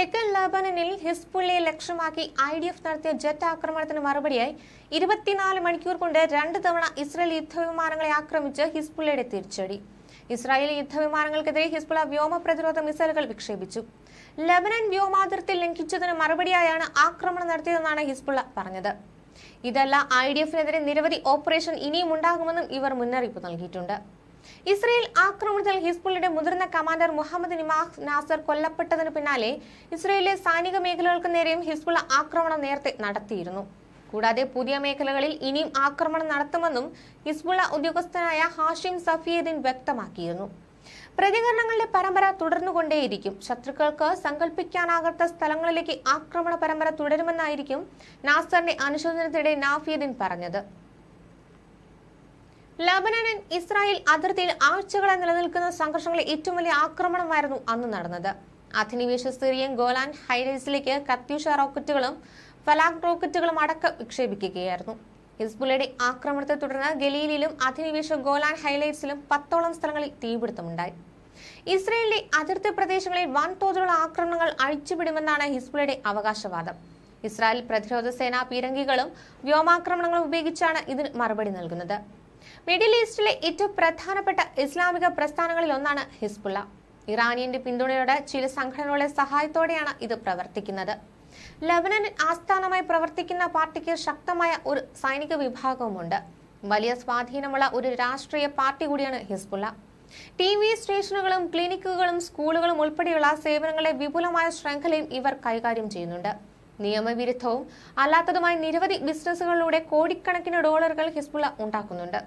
തെക്കൻ ലബനനിൽ ഹിസ്ബുള്ളയെ ലക്ഷ്യമാക്കി ഐ ഡി എഫ് നടത്തിയ ജെറ്റ് ആക്രമണത്തിന് മറുപടിയായി ഇരുപത്തിനാല് മണിക്കൂർ കൊണ്ട് രണ്ട് തവണ ഇസ്രായേൽ യുദ്ധവിമാനങ്ങളെ ആക്രമിച്ച് ഹിസ്ബുള്ളയുടെ തിരിച്ചടി. ഇസ്രായേൽ യുദ്ധവിമാനങ്ങൾക്കെതിരെ ഹിസ്ബുള വ്യോമ പ്രതിരോധ മിസൈലുകൾ വിക്ഷേപിച്ചു. ലബനൻ വ്യോമാതിർത്തി ലംഘിച്ചതിന് മറുപടിയായാണ് ആക്രമണം നടത്തിയതെന്നാണ് ഹിസ്ബുള്ള പറഞ്ഞത്. ഇതല്ല ഐ ഡി എഫിനെതിരെ നിരവധി ഓപ്പറേഷൻ ഇനിയും ഉണ്ടാകുമെന്നും ഇവർ മുന്നറിയിപ്പ് നൽകിയിട്ടുണ്ട്. ഇസ്രയേൽ ആക്രമണത്തിൽ ഹിസ്ബുള്ളയുടെ മുതിർന്ന കമാൻഡർ മുഹമ്മദ് നിമാഹ് നാസർ കൊല്ലപ്പെട്ടതിന് പിന്നാലെ ഇസ്രയേലിലെ സൈനിക മേഖലകൾക്ക് നേരെയും ഹിസ്ബുള്ള ആക്രമണം നേരത്തെ നടത്തിയിരുന്നു. കൂടാതെ പുതിയ മേഖലകളിൽ ഇനിയും ആക്രമണം നടത്തുമെന്നും ഹിസ്ബുള്ള ഉദ്യോഗസ്ഥനായ ഹാഷിം സഫിയദ്ദീൻ വ്യക്തമാക്കിയിരുന്നു. പ്രതികരണങ്ങളുടെ പരമ്പര തുടർന്നുകൊണ്ടേയിരിക്കും. ശത്രുക്കൾക്ക് സങ്കല്പിക്കാനാകാത്ത സ്ഥലങ്ങളിലേക്ക് ആക്രമണ പരമ്പര തുടരുമെന്നായിരിക്കും നാസറിന്റെ അനുശോചനത്തിനിടെ നാഫിയദ്ദീൻ പറഞ്ഞത്. ലബനനിൽ ഇസ്രായേൽ അതിർത്തിയിൽ ആഴ്ചകളെ നിലനിൽക്കുന്ന സംഘർഷങ്ങളെ ഏറ്റവും വലിയ ആക്രമണമായിരുന്നു അന്ന് നടന്നത്. അധിനിവേശ സിറിയൻ ഗോലാൻ ഹൈറൈസിലേക്ക് കത്യൂഷ റോക്കറ്റുകളും ഫലാഗ് റോക്കറ്റുകളും അടക്കം വിക്ഷേപിക്കുകയായിരുന്നു. ഹിസ്ബുലയുടെ ആക്രമണത്തെ തുടർന്ന് ഗലീലിലും അധിനിവേശ ഗോലാൻ ഹൈലൈറ്റ്സിലും പത്തോളം സ്ഥലങ്ങളിൽ തീപിടുത്തമുണ്ടായി. ഇസ്രയേലിലെ അതിർത്തി പ്രദേശങ്ങളിൽ വൻതോതിലുള്ള ആക്രമണങ്ങൾ അഴിച്ചുവിടുമെന്നാണ് ഹിസ്ബുലയുടെ അവകാശവാദം. ഇസ്രായേൽ പ്രതിരോധ സേനാ പീരങ്കികളും വ്യോമാക്രമണങ്ങളും ഉപയോഗിച്ചാണ് ഇതിന് മറുപടി നൽകുന്നത്. മിഡിൽ ഈസ്റ്റിലെ ഏറ്റവും പ്രധാനപ്പെട്ട ഇസ്ലാമിക പ്രസ്ഥാനങ്ങളിൽ ഒന്നാണ് ഹിസ്ബുള്ള. ഇറാനിയന്റെ പിന്തുണയോടെ ചില സംഘടനകളുടെ സഹായത്തോടെയാണ് ഇത് പ്രവർത്തിക്കുന്നത്. ലബനനിൽ ആസ്ഥാനമായി പ്രവർത്തിക്കുന്ന പാർട്ടിക്ക് ശക്തമായ ഒരു സൈനിക വിഭാഗവുമുണ്ട്. വലിയ സ്വാധീനമുള്ള ഒരു രാഷ്ട്രീയ പാർട്ടി കൂടിയാണ് ഹിസ്ബുള്ള. ടി വി സ്റ്റേഷനുകളും ക്ലിനിക്കുകളും സ്കൂളുകളും ഉൾപ്പെടെയുള്ള സേവനങ്ങളെ വിപുലമായ ശൃംഖലയും ഇവർ കൈകാര്യം ചെയ്യുന്നുണ്ട്. നിയമവിരുദ്ധവും അല്ലാത്തതുമായ നിരവധി ബിസിനസ്സുകളിലൂടെ കോടിക്കണക്കിന് ഡോളറുകൾ ഹിസ്ബുള്ള ഉണ്ടാക്കുന്നുണ്ട്.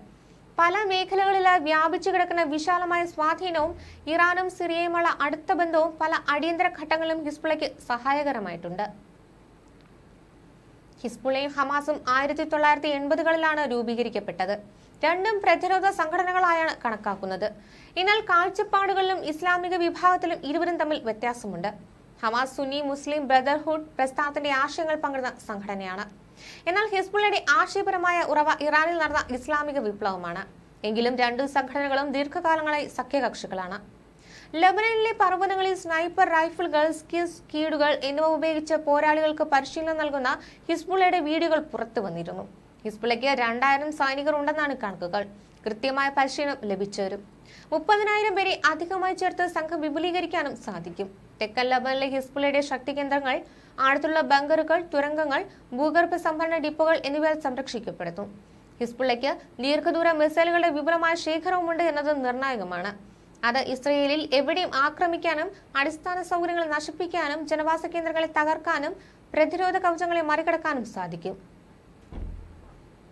പല മേഖലകളിലായി വ്യാപിച്ചു കിടക്കുന്ന വിശാലമായ സ്വാധീനവും ഇറാനും സിറിയയുമുള്ള അടുത്ത ബന്ധവും പല അടിയന്തര ഘട്ടങ്ങളിലും ഹിസ്ബുളയ്ക്ക് സഹായകരമായിട്ടുണ്ട്. ഹിസ്ബുളയും ഹമാസും ആയിരത്തി തൊള്ളായിരത്തി എൺപതുകളിലാണ് രൂപീകരിക്കപ്പെട്ടത്. രണ്ടും പ്രതിരോധ സംഘടനകളായാണ് കണക്കാക്കുന്നത്. എന്നാൽ കാഴ്ചപ്പാടുകളിലും ഇസ്ലാമിക വിഭാഗത്തിലും ഇരുവരും തമ്മിൽ വ്യത്യാസമുണ്ട്. ഹമാസ് സുന്നി മുസ്ലിം ബ്രദർഹുഡ് പ്രസ്ഥാനത്തിന്റെ ആശയങ്ങൾ പങ്കിടുന്ന സംഘടനയാണ്. എന്നാൽ ഹിസ്ബുള്ളയുടെ ആശയപരമായ ഉറവ ഇറാനിൽ നടന്ന ഇസ്ലാമിക വിപ്ലവമാണ്. എങ്കിലും രണ്ടു സംഘടനകളും ദീർഘകാലങ്ങളായി സഖ്യകക്ഷികളാണ്. ലബനനിലെ പർവതങ്ങളിൽ സ്നൈപ്പർ റൈഫിളുകൾ സ്കിസ് കീടുകൾ എന്നിവ ഉപയോഗിച്ച് പോരാളികൾക്ക് പരിശീലനം നൽകുന്ന ഹിസ്ബുള്ളയുടെ വീഡിയോകൾ പുറത്തു വന്നിരുന്നു ഹിസ്ബുള്ളയ്ക്ക് രണ്ടായിരം സൈനികർ ഉണ്ടെന്നാണ് കണക്കുകൾ. കൃത്യമായ പരിശീലനം ലഭിച്ചവരും മുപ്പതിനായിരം പേരെ അധികമായി ചേർത്ത് സംഘം വിപുലീകരിക്കാനും സാധിക്കും. തെക്കൻ ലബനിലെ ഹിസ്ബുളയുടെ ശക്തി കേന്ദ്രങ്ങൾ അടുത്തുള്ള ബങ്കറുകൾ തുരങ്കങ്ങൾ ഭൂഗർഭ സംഭരണ ഡിപ്പുകൾ എന്നിവ സംരക്ഷിക്കപ്പെടുന്നു. ഹിസ്ബുള്ളയ്ക്ക് ദീർഘദൂര മിസൈലുകളുടെ വിപുലമായ ശേഖരവുമുണ്ട് എന്നത് നിർണായകമാണ്. അത് ഇസ്രയേലിൽ എവിടെയും ആക്രമിക്കാനും അടിസ്ഥാന സൗകര്യങ്ങൾ നശിപ്പിക്കാനും ജനവാസ കേന്ദ്രങ്ങളെ തകർക്കാനും പ്രതിരോധ കവചങ്ങളെ മറികടക്കാനും സാധിക്കും.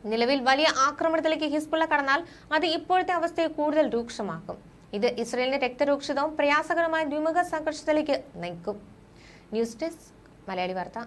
നിലവിൽ വലിയ ആക്രമണത്തിലേക്ക് ഹിസ്ബുള്ള കടന്നാൽ അത് ഇപ്പോഴത്തെ അവസ്ഥയെ കൂടുതൽ രൂക്ഷമാക്കും. ഇത് ഇസ്രയേലിന്റെ രക്തരൂക്ഷിതവും പ്രയാസകരമായ ദ്വിമുഖ സംഘർഷത്തിലേക്ക് നയിക്കും. ന്യൂസ് ഡെസ്ക് മലയാളി വാർത്ത.